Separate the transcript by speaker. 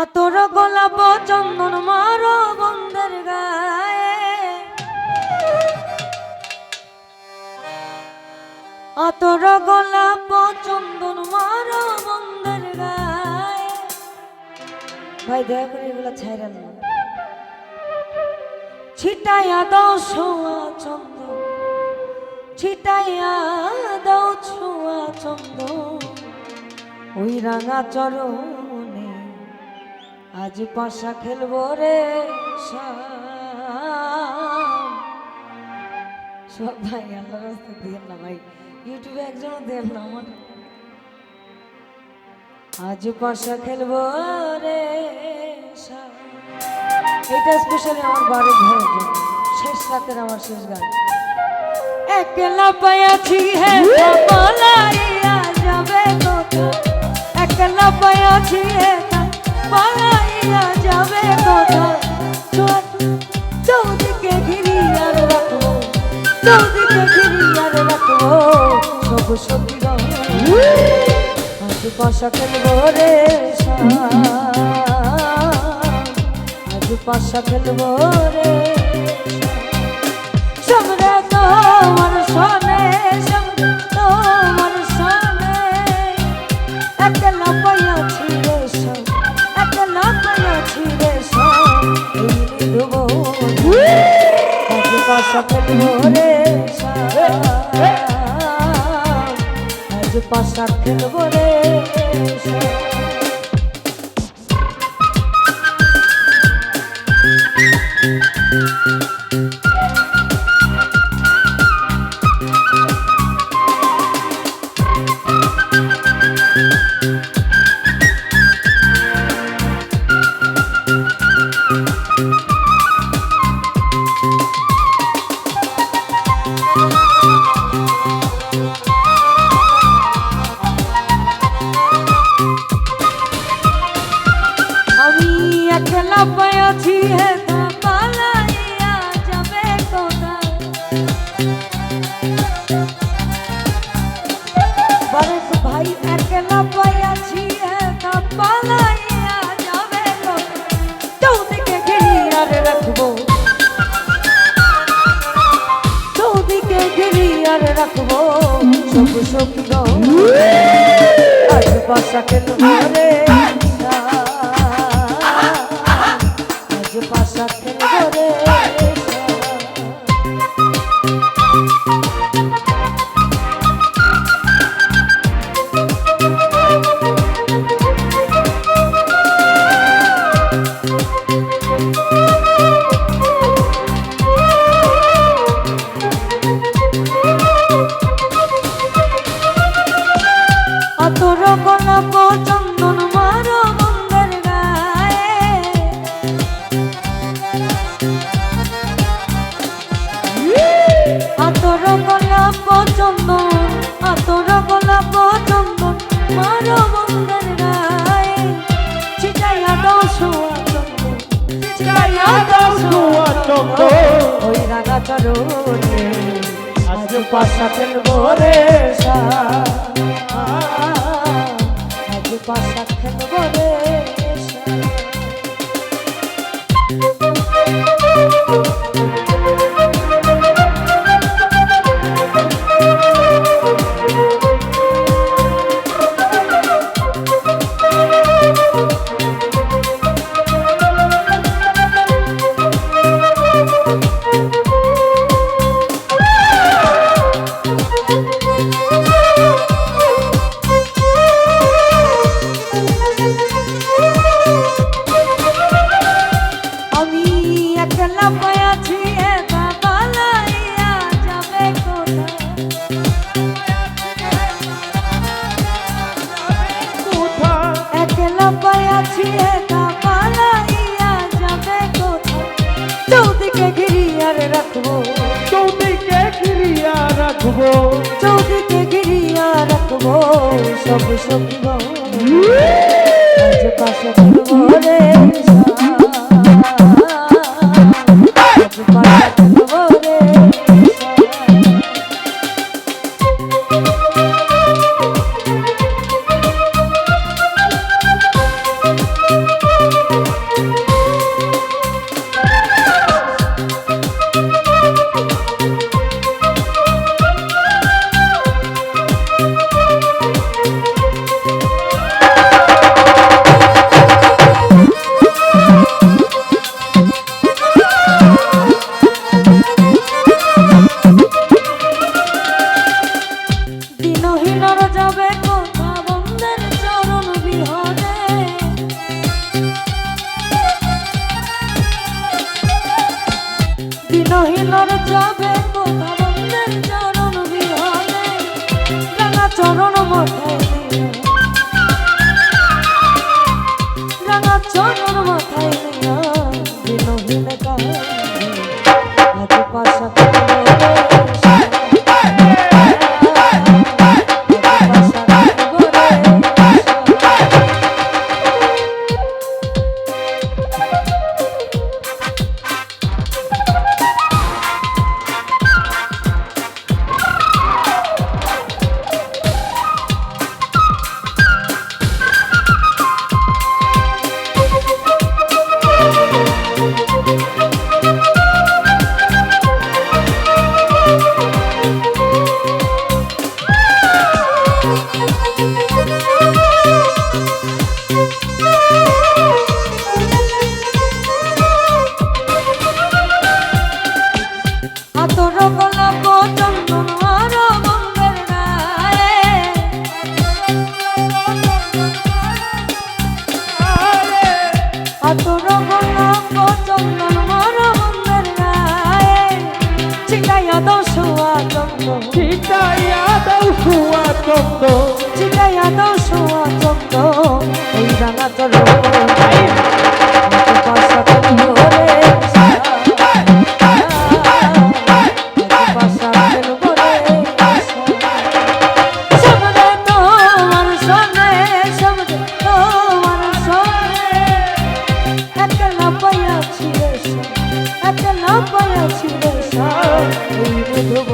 Speaker 1: অতর গোলাপ চন্দন মারো বন্ধের গায়ে। অতর গোলাপ চন্দন মারো বন্ধের গায়ে। ভাই, দয়া করে এগুলো ছাইরেন না ছিটাইয়া দাও ছোঁয়া চন্দন। ছিটাইয়া দাও ছোঁয়া চন্দন। ওই রাঙা চরণে আজ পাশা খেলব রে। সব ভাই আল্লাহ রাস্তা দিয়ে না ভাই, ইউটিউবে একজনও দেন না আমার আজ পাশা খেলব রে। এটা স্পেশালি আমার বাড়ির ঘরের শেষ রাতের আমার শেষ গান একলা পায়াছি হে পালাইয়া যাবে একলা পায়াছি হে পালাইয়া যাবে কোথা। চৌদিকে ঘিরি আর রাখব চৌদিকে ঘিরি আর রাখব সব সখী আজ পাশা একলা পাইয়াছি আজ পাশা খেলব রে সব। আজ পাশা খেলব রে সব। আমি বাসা কেন রে ওই রাঙা চরণে আজ পাশা খেলব রে সা রাখব।
Speaker 2: চৌদিকে ঘিরিয়া রাখব।
Speaker 1: চৌদিকে ঘিরি আর রাখব। সব আজ পাশে রে আতর গোলাপ চন্দন আর বঙ্গের গায়ে আতর গোলাপ চন্দন আর বঙ্গের গায়ে চিটাইয়া
Speaker 2: সুয়া চন্দ
Speaker 1: ওই রাঙা চরণ কথা